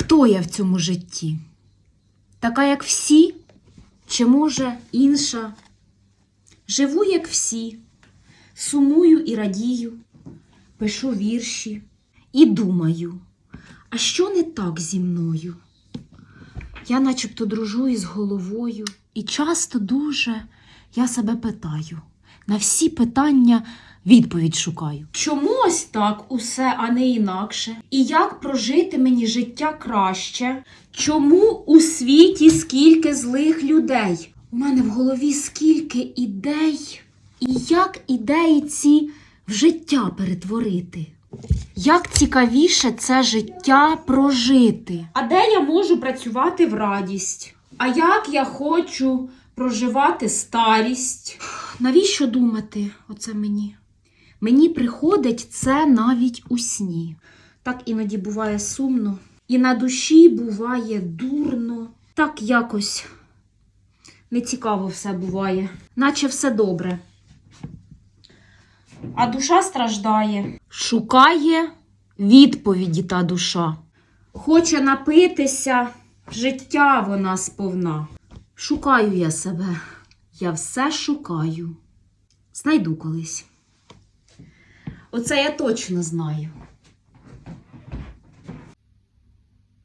Хто я в цьому житті? Така, як всі, чи може інша? Живу, як всі, сумую і радію, пишу вірші і думаю, а що не так зі мною? Я начебто дружу із головою, і часто дуже я себе питаю. На всі питання відповідь шукаю. Чому ось так усе, а не інакше? І як прожити мені життя краще? Чому у світі скільки злих людей? У мене в голові скільки ідей, і як ідеї ці в життя перетворити? Як цікавіше це життя прожити? А де я можу працювати в радість? А як я хочу проживати старість? Навіщо думати оце мені? Мені приходить це навіть у сні. Так іноді буває сумно, і на душі буває дурно. Так якось нецікаво все буває, наче все добре. А душа страждає. Шукає відповіді та душа. Хоче напитися, життя вона сповна. Шукаю я себе, я все шукаю. Знайду колись. Оце я точно знаю.